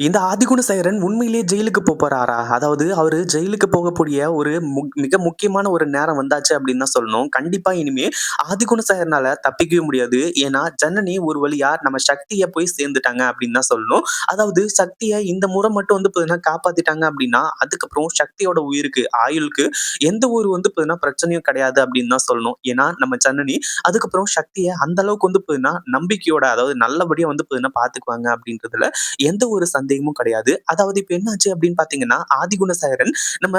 இந்த ஆதிகுணசேகரன் உண்மையிலேயே ஜெயிலுக்கு போறாரா? அதாவது அவரு ஜெயிலுக்கு போகக்கூடிய ஒரு மிக முக்கியமான ஒரு நேரம் வந்தாச்சு அப்படின்னு தான் சொல்லணும். கண்டிப்பா இனிமே ஆதிகுணசேகரனால தப்பிக்கவே முடியாது. ஏன்னா, ஜனனி ஒரு வழியா நம்ம சக்திய போய் சேர்ந்துட்டாங்க அப்படின்னு தான் சொல்லணும். அதாவது சக்திய இந்த முறை மட்டும் வந்து பார்த்தீங்கன்னா காப்பாத்திட்டாங்க அப்படின்னா, அதுக்கப்புறம் சக்தியோட உயிருக்கு, ஆயுளுக்கு எந்த ஒரு வந்து பார்த்தீங்கன்னா பிரச்சனையும் கிடையாது அப்படின்னு தான் சொல்லணும். ஏன்னா, நம்ம ஜனனி அதுக்கப்புறம் சக்திய அந்த அளவுக்கு வந்து பார்த்தீங்கன்னா நம்பிக்கையோட அதாவது நல்லபடியா வந்து பார்த்தீங்கன்னா பார்த்துக்குவாங்க அப்படின்றதுல எந்த ஒரு சந்தேகமும் கிடையாது. அதாவது இப்ப என்னாச்சு அப்படின்னு பார்த்தீங்கன்னா, ஆதிகுணசேகரன் நம்ம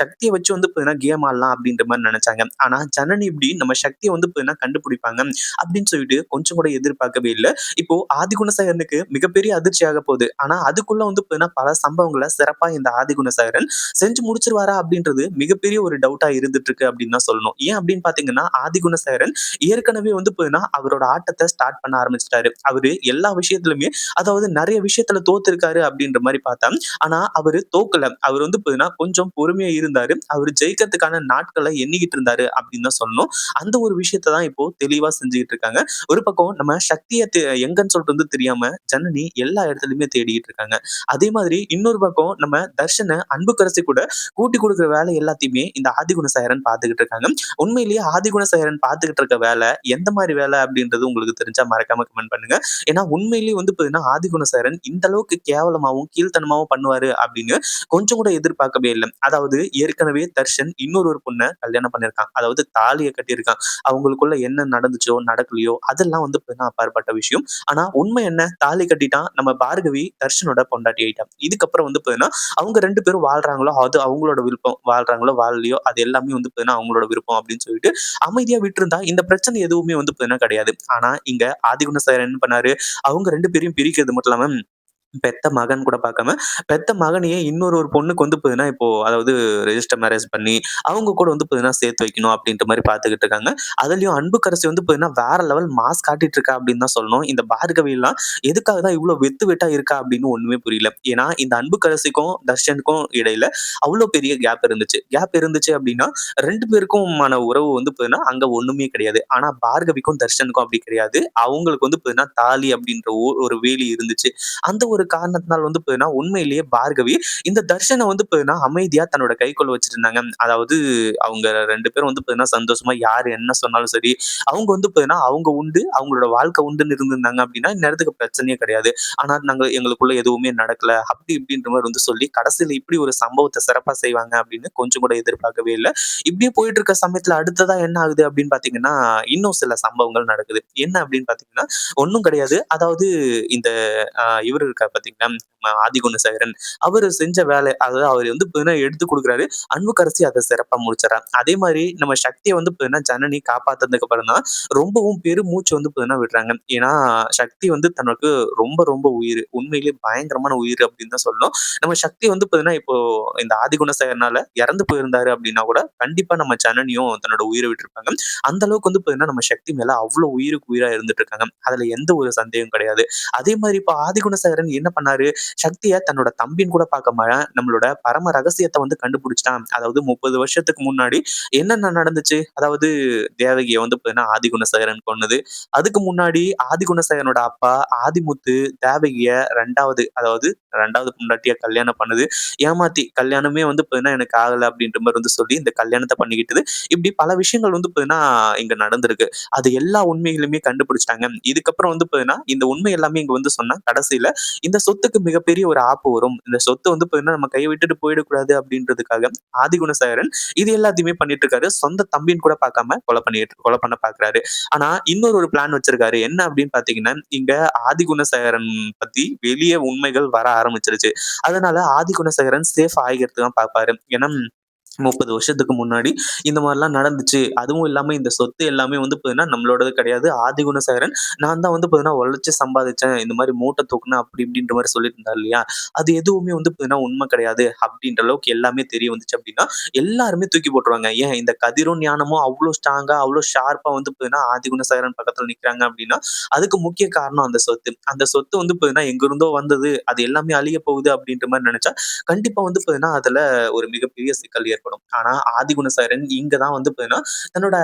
சக்தியை வச்சு வந்து பார்த்தீங்கன்னா கேம் ஆடலாம் அப்படின்ற மாதிரி நினைச்சாங்க ஆனா ஜனனி இப்படி நம்ம சக்தியை வந்து பார்த்தீங்கன்னா கண்டுபிடிப்பாங்க அப்படின்னு சொல்லிட்டு கொஞ்சம் கூட எதிர்பார்க்கவே இல்ல. இப்போ ஆதிகுணசேகரனுக்கு மிகப்பெரிய அதிர்ச்சியாக போகுது. ஆனா அதுக்குள்ள வந்து பார்த்தீங்கன்னா பல சம்பவங்களை சிறப்பா இந்த ஆதிகுணசாகரன் செஞ்சு முடிச்சிருவாரா அப்படின்றது மிகப்பெரிய ஒரு டவுட்டா இருந்துட்டு இருக்கு அப்படின்னு தான் சொல்லணும். ஏன் அப்படின்னு பார்த்தீங்கன்னா, ஆதிகுணசேகரன் ஏற்கனவே வந்து பார்த்தீங்கன்னா அவரோட ஆட்டத்தை ஸ்டார்ட் பண்ண ஆரம்பிச்சிட்டாரு அவரு எல்லா விஷயத்திலுமே அதாவது நிறைய விஷயத்துல தோத்து தோத்துருக்காரு அப்படின்ற மாதிரி பார்த்தா, ஆனா அவரு தோக்கல. அவர் வந்து பார்த்தீங்கன்னா, கொஞ்சம் பொறுமையா இருந்தாரு. அவர் ஜெயிக்கிறதுக்கான நாட்களை எண்ணிக்கிட்டு இருந்தாரு அப்படின்னு தான் சொல்லணும். அந்த ஒரு விஷயத்த தான் இப்போ தெளிவா செஞ்சுக்கிட்டு இருக்காங்க. ஒரு பக்கம் நம்ம சக்தியை எங்கன்னு சொல்லிட்டு வந்து தெரியாம ஜனனி எல்லா இடத்துலயுமே தேடிக்கிட்டு இருக்காங்க. அதே மாதிரி இன்னொரு பக்கம் நம்ம தர்ஷன அன்புக்கரசி கூட கூட்டி கொடுக்குற வேலை எல்லாத்தையுமே இந்த ஆதிகுண ஆதிகுணசேகரன் பார்த்துக்கிட்டு இருக்காங்க. உண்மையிலேயே ஆதிகுண ஆதிகுணசேகரன் பார்த்துக்கிட்டு இருக்க வேலை எந்த மாதிரி வேலை அப்படின்றது உங்களுக்கு தெரிஞ்சா மறக்காம கமெண்ட் பண்ணுங்க. ஏன்னா உண்மையிலேயே வந்து பார்த்தீங்கன்னா, ஆதிகுணசேகரன் இந்த அளவுக்கு கேவலமாவும், கீழ்த்தனமாவும் பண்ணுவாரு அப்படின்னு கொஞ்சம் கூட எதிர்பார்க்கவே இல்ல. அதாவது ஏற்கனவே தர்ஷன் இன்னொரு ஒரு பொண்ணை கல்யாணம் பண்ணியிருக்கான். அதாவது தாலிய கட்டியிருக்கான். அவங்களுக்குள்ள என்ன நடந்துச்சோ, நடக்கலையோ அதெல்லாம் வந்து பார்த்தீங்கன்னா அப்பாற்பட்ட விஷயம். ஆனா உண்மை என்ன? தாலி கட்டிட்டான். நம்ம பார்கவி தர்ஷனோட பொண்டாட்டி ஆயிட்டான் இதுக்கப்புறம் வந்து பார்த்தீங்கன்னா, அவங்க ரெண்டு பேரும் வாழ்றாங்களோ, அது அவங்களோட விருப்பம். வாழ்றாங்களோ, வாழலையோ அது எல்லாமே வந்து பார்த்தீங்கன்னா அவங்களோட விருப்பம் அப்படின்னு சொல்லிட்டு அமைதியா விட்டுருந்தா இந்த பிரச்சனை எதுவுமே வந்து பார்த்தீங்கன்னா கிடையாது. ஆனா இங்க ஆதிகுணசேகரன் என்ன பண்ணாரு, அவங்க ரெண்டு பேரையும் பிரிக்கிறது மட்டும் இல்லாம பெத்த மகன் கூட பார்க்காம, பெத்த மகனையே இன்னொரு ஒரு பொண்ணுக்கு வந்து போதுன்னா இப்போ அதாவது ரெஜிஸ்டர் மேரேஜ் பண்ணி, அவங்க கூட வந்து போதுன்னா சேர்த்து வைக்கணும் அப்படின்ற மாதிரி பார்த்துக்கிட்டு இருக்காங்க. அதுலயும் அன்புக்கரசி வந்து போதுன்னா வேற லெவல் மாஸ் காட்டிட்டு இருக்கா அப்படின்னு தான் சொல்லணும். இந்த பார்கவிலாம் எதுக்காக தான் இவ்வளவு வெத்து வெட்டா இருக்கா அப்படின்னு ஒண்ணுமே புரியல. ஏன்னா இந்த அன்புக்கரசிக்கும், தர்ஷனுக்கும் இடையில அவ்வளவு பெரிய கேப் இருந்துச்சு. கேப் இருந்துச்சு அப்படின்னா ரெண்டு பேருக்குமான உறவு வந்து போதுன்னா அங்க ஒண்ணுமே கிடையாது. ஆனா பார்கவிக்கும், தர்ஷனுக்கும் அப்படி கிடையாது. அவங்களுக்கு வந்து போதுன்னா தாலி அப்படின்ற ஒரு வேலி இருந்துச்சு. அந்த ஒரு ஒரு காரணத்தினால் வந்து போதுன்னா உண்மையிலேயே பார்கவி இந்த தர்ஷனை வந்து பார்த்தீங்கன்னா, அமைதியா தன்னோட கைக்குள்ள வச்சிருந்தாங்க. அதாவது அவங்க ரெண்டு பேரும் வந்து போதுன்னா சந்தோஷமா யாரு என்ன சொன்னாலும் சரி, அவங்க வந்து பார்த்தீங்கன்னா, அவங்க உண்டு, அவங்களோட வாழ்க்கை உண்டுன்னு இருந்திருந்தாங்க அப்படின்னா, இந்நேரத்துக்கு பிரச்சனையே கிடையாது. ஆனா நாங்க எங்களுக்குள்ள எதுவுமே நடக்கல. அப்படி இப்படின்ற மாதிரி வந்து சொல்லி, கடைசியில இப்படி ஒரு சம்பவத்தை சிறப்பா செய்வாங்க அப்படின்னு கொஞ்சம் கூட எதிர்பார்க்கவே இல்ல. இப்படியே போயிட்டு இருக்க சமயத்துல அடுத்ததா என்ன ஆகுது அப்படின்னு பார்த்தீங்கன்னா, இன்னும் சில சம்பவங்கள் நடக்குது. என்ன அப்படின்னு பாத்தீங்கன்னா ஒன்னும் கிடையாது. அதாவது இந்த இவர் இருக்க பார்த்தீங்களா, ஆதிகுணசேகரன். அவரு செஞ்ச வேலை அதாவது அவர் வந்து பார்த்தீங்கன்னா எடுத்து கொடுக்குறாரு அன்புக்கரசி அத சிறப்பா முடிச்சுர்றா. அதே மாதிரி நம்ம சக்தியை வந்து பார்த்தீங்கன்னா, ஜனனி காப்பாத்துனதுக்கு அப்புறம் தான் ரொம்பவும் பெருமூச்சு வந்து பார்த்தீங்கன்னா விடுறாங்க. ஏன்னா சக்தி வந்து தனக்கு ரொம்ப ரொம்ப உயிர் உண்மையிலேயே பயங்கரமான உயிர் அப்படின்னு தான் சொல்லணும். நம்ம சக்தி வந்து பார்த்தீங்கன்னா, இப்போ இந்த ஆதிகுணசேகரனால இறந்து போயிருந்தாரு அப்படின்னா கூட, கண்டிப்பா நம்ம ஜனனியும் தன்னோட உயிரை விட்டுருப்பாங்க. அந்த அளவுக்கு வந்து பார்த்தீங்கன்னா, நம்ம சக்தி மேல அவ்வளவு உயிருக்கு உயிரா இருந்துட்டு இருக்காங்க. அதுல எந்த ஒரு சந்தேகம் கிடையாது. அதே மாதிரி இப்ப ஆதிகுணசேகரன் என்ன பண்ணாரு, சக்திய தன்னோட தம்பின்னு கூட பார்க்காம, நம்மளோட பரம ரகசியத்தை வந்து கண்டுபிடிச்சிட்டான் அதாவது 30 வருஷத்துக்கு முன்னாடி என்னென்ன நடந்துச்சு, அதாவது தேவகிய வந்து பார்த்தீங்கன்னா, ஆதிகுணசேகரன் கொன்னது. அதுக்கு முன்னாடி ஆதிகுணசேகரனோட அப்பா ஆதிமுத்து தேவகிய ரெண்டாவது அதாவது ரெண்டாவது பொண்டாட்டியா கல்யாணம் பண்ணுது ஏமாத்தி கல்யாணமே வந்து பார்த்தீங்கன்னா, எனக்கு ஆகல அப்படின்ற மாதிரி வந்து சொல்லி இந்த கல்யாணத்தை பண்ணிக்கிட்டது. இப்படி பல விஷயங்கள் வந்து பார்த்தீங்கன்னா, இங்க நடந்திருக்கு. அது எல்லா உண்மைகளுமே கண்டுபிடிச்சிட்டாங்க இதுக்கப்புறம் வந்து பார்த்தீங்கன்னா, இந்த உண்மை எல்லாமே இங்க வந்து சொன்னா, கடைசியில இந்த சொத்துக்கு மிகப்பெரிய ஒரு ஆப்பு வரும். இந்த சொத்து வந்து பார்த்தீங்கன்னா, நம்ம கையை விட்டுட்டு போயிடக்கூடாது அப்படின்றதுக்காக ஆதிகுணசாகரன் இது எல்லாத்தையுமே பண்ணிட்டு இருக்காரு. சொந்த தம்பின்னு கூட பார்க்காம கொலை பண்ணிட்டு கொலை பண்ண பாக்குறாரு ஆனா இன்னொரு ஒரு பிளான் வச்சிருக்காரு. என்ன அப்படின்னு பார்த்தீங்கன்னா, இங்க ஆதிகுணசேகரன் பத்தி வெளியே உண்மைகள் வர ஆரம்பிச்சிருச்சு அதனால ஆதிகுணசேகரன் சேஃப் ஆகிக்கிறதுக்கு தான் பார்ப்பாரு. ஏன்னா 30 வருஷத்துக்கு முன்னாடி இந்த மாதிரிலாம் நடந்துச்சு. அதுவும் இல்லாம இந்த சொத்து எல்லாமே வந்து பார்த்தீங்கன்னா, நம்மளோடது கிடையாது. ஆதிகுணசேகரன் நான் தான் வந்து பார்த்தீங்கன்னா, உழைச்சி சம்பாதிச்சேன். இந்த மாதிரி மூட்டை தூக்குனேன் அப்படி இப்படின்ற மாதிரி சொல்லிட்டு இருந்தா இல்லையா? அது எதுவுமே வந்து பார்த்தீங்கன்னா, உண்மை கிடையாது. அப்படின்ற அளவுக்கு எல்லாமே தெரிய வந்துச்சு அப்படின்னா, எல்லாருமே தூக்கி போட்டுருவாங்க. ஏன் இந்த கதிரும், ஞானமும் அவ்வளோ ஸ்ட்ராங்கா, அவ்வளோ ஷார்ப்பா வந்து பார்த்தீங்கன்னா, ஆதிகுணசேகரன் பக்கத்துல நிக்கிறாங்க அப்படின்னா, அதுக்கு முக்கிய காரணம் அந்த சொத்து. அந்த சொத்து வந்து பார்த்தீங்கன்னா, எங்கிருந்தோ வந்தது. அது எல்லாமே அழிய போகுது அப்படின்ற மாதிரி நினைச்சா கண்டிப்பா வந்து பார்த்தீங்கன்னா, அதுல ஒரு மிகப்பெரிய சிக்கல் ஏற்படும். ஏற்படும். ஆனா ஆதிகுணசாரன் இங்க தான் வந்து பாத்தீங்கன்னா தன்னோட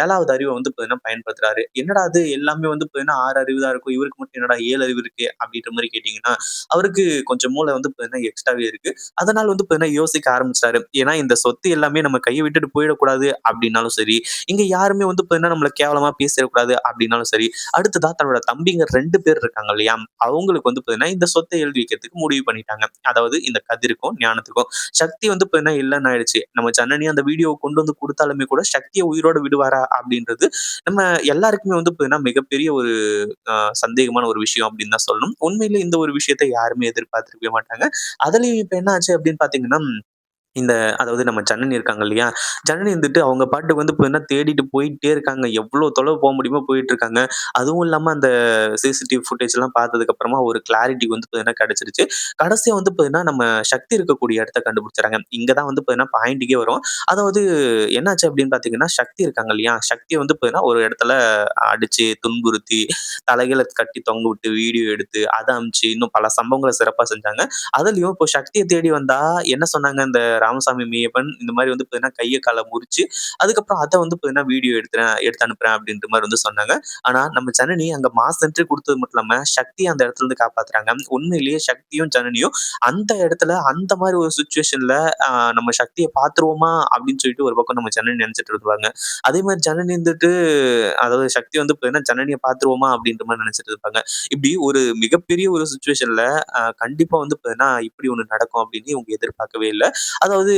ஏழாவது அறிவை வந்து பாத்தீங்கன்னா பயன்படுத்துறாரு. என்னடா இது எல்லாமே வந்து பாத்தீங்கன்னா ஆறு அறிவு தான் இருக்கும். இவருக்கு மட்டும் என்னடா ஏழு அறிவு இருக்கு அப்படின்ற மாதிரி கேட்டீங்கன்னா, அவருக்கு கொஞ்சம் மூளை வந்து பாத்தீங்கன்னா எக்ஸ்ட்ராவே இருக்கு. அதனால வந்து பாத்தீங்கன்னா யோசிக்க ஆரம்பிச்சிட்டாரு ஏன்னா இந்த சொத்து எல்லாமே நம்ம கையை விட்டுட்டு போயிடக்கூடாது அப்படின்னாலும் சரி, இங்க யாருமே வந்து பாத்தீங்கன்னா நம்மள கேவலமா பேசிடக்கூடாது அப்படின்னாலும் சரி, அடுத்ததா தன்னோட தம்பிங்க ரெண்டு பேர் இருக்காங்க இல்லையா? அவங்களுக்கு வந்து பாத்தீங்கன்னா இந்த சொத்தை எழுதி வைக்கிறதுக்கு முடிவு பண்ணிட்டாங்க. அதாவது இந்த கதிருக்கும், ஞானத்துக்கும். சக்தி வந்து பாத்தீங்கன்னா இல்லைன்னு ஆயிடுச்சு. நம்ம ஜனனி அந்த வீடியோ கொண்டு வந்து கொடுத்தாலுமே கூட சக்தியை உயிரோட விடுவாரா? அப்படின்றது நம்ம எல்லாருக்குமே வந்து பார்த்தீங்கன்னா மிகப்பெரிய ஒரு சந்தேகமான ஒரு விஷயம் அப்படின்னு தான் சொல்லணும். உண்மையிலே இந்த ஒரு விஷயத்த யாருமே எதிர்பார்த்திருக்கவே மாட்டாங்க. அதுலயும் இப்ப என்ன ஆச்சு அப்படின்னு பாத்தீங்கன்னா இந்த அதாவது நம்ம ஜனனி இருக்காங்க இல்லையா? ஜனனி இருந்துட்டு அவங்க பாட்டுக்கு வந்து பார்த்தீங்கன்னா தேடிட்டு போயிட்டே இருக்காங்க. எவ்வளோ தொலைவு போக முடியுமோ போயிட்டுருக்காங்க. அதுவும் இல்லாம அந்த சிசிடிவி ஃபுட்டேஜ்லாம் பார்த்ததுக்கு அப்புறமா ஒரு கிளாரிட்டி வந்து பார்த்தீங்கன்னா கிடைச்சிருச்சு. கடைசியா வந்து பார்த்தீங்கன்னா, நம்ம சக்தி இருக்கக்கூடிய இடத்த கண்டுபிடிச்சுறாங்க. இங்க தான் வந்து பார்த்தீங்கன்னா பாயிண்ட்டுக்கே வரும். அதாவது என்னாச்சு அப்படின்னு பார்த்தீங்கன்னா, சக்தி இருக்காங்க இல்லையா? சக்திய வந்து பார்த்தீங்கன்னா ஒரு இடத்துல அடிச்சு, துன்புறுத்தி, தலைகீழ கட்டி தொங்க விட்டு, வீடியோ எடுத்து, அதை அமிச்சு இன்னும் பல சம்பவங்களை சிறப்பா செஞ்சாங்க. அதுலயும் இப்போ சக்தியை தேடி வந்தா என்ன சொன்னாங்க இந்த ராமசாமி மெய்யப்பன், இந்த மாதிரி வந்து பார்த்தீங்கன்னா கையை காலை முறிச்சு, அதுக்கப்புறம் அதை வந்து பார்த்தீங்கன்னா வீடியோ எடுத்துறேன் எடுத்து அனுப்புறேன் அப்படின்ற மாதிரி வந்து சொன்னாங்க. ஆனா நம்ம ஜனனி அங்க மாஸ் என்ட்ரி கொடுத்தது மட்டும் இல்லாம, சக்தி அந்த இடத்துல இருந்து காப்பாத்துறாங்க. உண்மையிலேயே சக்தியும், ஜனனியும் அந்த இடத்துல அந்த மாதிரி ஒரு சுச்சுவேஷன்ல நம்ம சக்தியை பாத்துருவோமா அப்படின்னு சொல்லிட்டு ஒரு பக்கம் நம்ம ஜனனி நினைச்சிட்டு இருப்பாங்க. அதே மாதிரி ஜனனி இருந்துட்டு அதாவது சக்தி வந்து பார்த்தீங்கன்னா ஜனனிய பாத்துருவோமா அப்படின்ற அப்படின்ற மாதிரி நினைச்சிட்டு இருப்பாங்க. இப்படி ஒரு மிகப்பெரிய ஒரு சுச்சுவேஷன்ல கண்டிப்பா வந்து பார்த்தீங்கன்னா, இப்படி ஒன்று நடக்கும் அப்படின்னு இவங்க எதிர்பார்க்கவே இல்லை அதாவது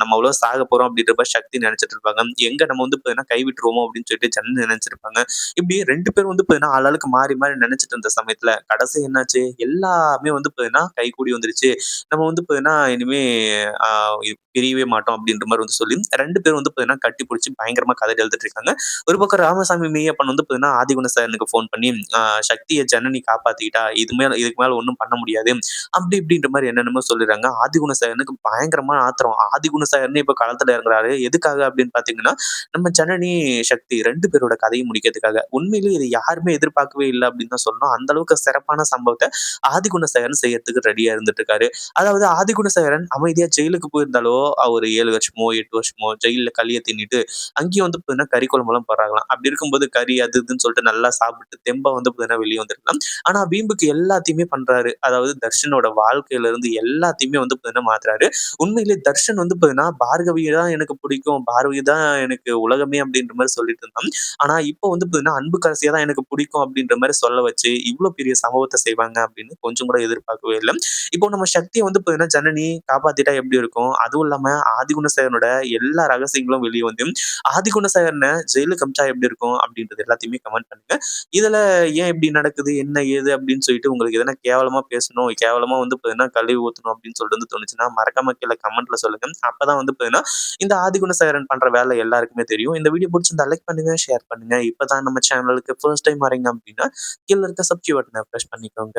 நம்ம அவ்வளோ சாக போறோம் அப்படின்ற சக்தி நினைச்சிட்டு இருப்பாங்க. எங்க நம்ம வந்து பார்த்தீங்கன்னா கை விட்டுருவோம் அப்படின்னு சொல்லிட்டு ஜனனி நினைச்சிருப்பாங்க இப்படி ரெண்டு பேரும் வந்து பார்த்தீங்கன்னா ஆளாளுக்கு மாறி மாறி நினைச்சிட்டு இருந்த சமயத்துல, கடைசி என்னாச்சு? எல்லாமே வந்து பார்த்தீங்கன்னா கைகூடி வந்துருச்சு. நம்ம வந்து பார்த்தீங்கன்னா இனிமே பிரியவே மாட்டோம் அப்படின்ற மாதிரி வந்து சொல்லி ரெண்டு பேரும் வந்து பார்த்தீங்கன்னா கட்டி பிடிச்சி பயங்கரமா கதை எழுதிட்டு இருக்காங்க. ஒரு பக்கம் ராமசாமி மெய்யப்பன் வந்து பார்த்தீங்கன்னா ஆதிகுண சார் எனக்கு ஃபோன் பண்ணி, சக்தியை ஜனனி காப்பாத்திக்கிட்டா. இது மேல இதுக்கு மேல ஒன்றும் பண்ண முடியாது. அப்படி இப்படின்ற மாதிரி என்னென்னமோ சொல்லிறாங்க. ஆதிகுணசேகரனுக்கு பயங்கரமா ஆத்திரம். ஆதிகுணசேகரனே இப்போ களத்துல இறங்குறாரு. எதுக்காக அப்படின்னு பார்த்தீங்கன்னா, நம்ம ஜனனி, சக்தி ரெண்டு பேரோட கதையை முடிக்கிறதுக்காக. உண்மையிலேயே இத யாருமே எதிர்பார்க்கவே இல்லை அப்படின்னு தான் சொல்லணும். அந்த அளவுக்கு சிறப்பான சம்பவத்த ஆதிகுணசேகரன் செய்யறதுக்கு ரெடியா இருந்துட்டு இருக்காரு. அதாவது ஆதிகுணசேகரன் அமைதியா ஜெயிலுக்கு போயிருந்தாலோ, ஒரு ஏழு வருஷமோ, எட்டு வருஷமோ ஜெயில களிய தின்னுட்டு, அங்கேயும் வந்து பார்த்தீங்கன்னா கறி குழம்புலாம் போடுறாங்களாம். அப்படி இருக்கும்போது கறி அது இதுன்னு சொல்லிட்டு நல்லா சாப்பிட்டு தெம்பா வந்து பார்த்தீங்கன்னா வெளிய வந்திருக்கலாம். ஆனா வீம்புக்கு எல்லாத்தையுமே பண்றாரு. அதாவது தர்ஷனோட வாழ்க்கையில இருந்து எல்லாத்தையுமே வந்து பார்த்தீங்கன்னா மாத்துறாரு. உண்மையிலேயே தர்ஷன் வந்து பார்த்தீங்கன்னா, பார்கவி தான் எனக்கு பிடிக்கும். பார்கவி தான் எனக்கு உலகமே அப்படின்ற மாதிரி சொல்லிட்டு இருந்தான். ஆனா இப்போ வந்து பார்த்தீங்கன்னா, அன்புக்கரசிய தான் எனக்கு பிடிக்கும் அப்படின்ற மாதிரி சொல்ல வச்சு, இவ்வளவு பெரிய சம்பவத்தை செய்வாங்க அப்படின்னு கொஞ்சம் கூட எதிர்பார்க்கவே இல்லை இப்போ நம்ம சக்தியை வந்து பார்த்தீங்கன்னா, ஜனனி காப்பாத்திட்டா எப்படி இருக்கும்? அதுவும் இல்லாம ஆதிகுணசேகரனோட எல்லா ரகசியங்களும் வெளிய வந்து, ஆதிகுணசேகரனை ஜெயிலுக்கு அனுப்பிச்சா எப்படி இருக்கும்? அப்படின்றது எல்லாத்தையுமே கமெண்ட் பண்ணுங்க. இதுல ஏன் இப்படி நடக்குது? என்ன ஏது? அப்படின்னு சொல்லிட்டு உங்களுக்கு எதனா கேவலமா பேசணும், கேவலமா வந்து பார்த்தீங்கன்னா கழுவி ஊத்தணும் அப்படின்னு சொல்லிட்டு வந்து தோணுச்சுன்னா, மறக்காம கீழே கமெண்ட்ல சொல்லுங்க. அப்பதான் வந்து பார்த்தீங்கன்னா, இந்த ஆதிகுணசேகரன் பண்ற வேலை எல்லாருக்குமே தெரியும். இந்த வீடியோ புடிச்சிருந்தா லைக் பண்ணுங்க, ஷேர் பண்ணுங்க. இப்பதான் நம்ம சேனலுக்கு ஃபர்ஸ்ட் டைம் வரீங்க அப்படின்னா, கீழே இருக்க சப்ஸ்கிரைப் பட்டனை பிரஸ் பண்ணிக்கோங்க.